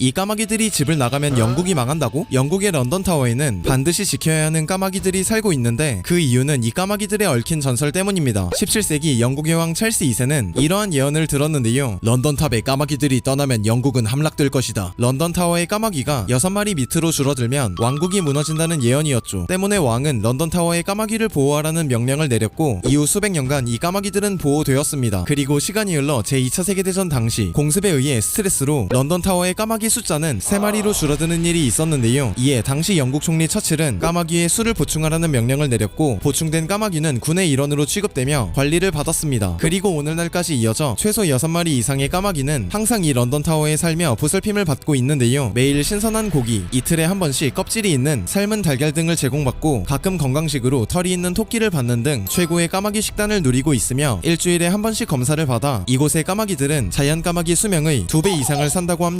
이 까마귀들이 집을 나가면 영국이 망한다고? 영국의 런던 타워에는 반드시 지켜야 하는 까마귀들이 살고 있는데 그 이유는 이 까마귀들의 얽힌 전설 때문입니다. 17세기 영국의 왕 찰스 2세는 이러한 예언을 들었는데요. 런던 탑의 까마귀들이 떠나면 영국은 함락될 것이다. 런던 타워의 까마귀가 6마리 밑으로 줄어들면 왕국이 무너진다는 예언이었죠. 때문에 왕은 런던 타워의 까마귀를 보호하라는 명령을 내렸고 이후 수백 년간 이 까마귀들은 보호되었습니다. 그리고 시간이 흘러 제2차 세계대전 당시 공습에 의해 스트레스로 런던 타워의 까마귀 숫자는 3마리로 줄어드는 일이 있었는데요. 이에 당시 영국 총리 처칠은 까마귀의 수를 보충하라는 명령을 내렸고 보충된 까마귀는 군의 일원으로 취급되며 관리를 받았습니다. 그리고 오늘날까지 이어져 최소 6마리 이상의 까마귀는 항상 이 런던 타워에 살며 보살핌을 받고 있는데요. 매일 신선한 고기, 이틀에 한 번씩 껍질이 있는 삶은 달걀 등을 제공받고 가끔 건강식으로 털이 있는 토끼를 받는 등 최고의 까마귀 식단을 누리고 있으며 일주일에 한 번씩 검사를 받아 이곳의 까마귀들은 자연 까마귀 수명의 두배 이상을 산다고 합니다.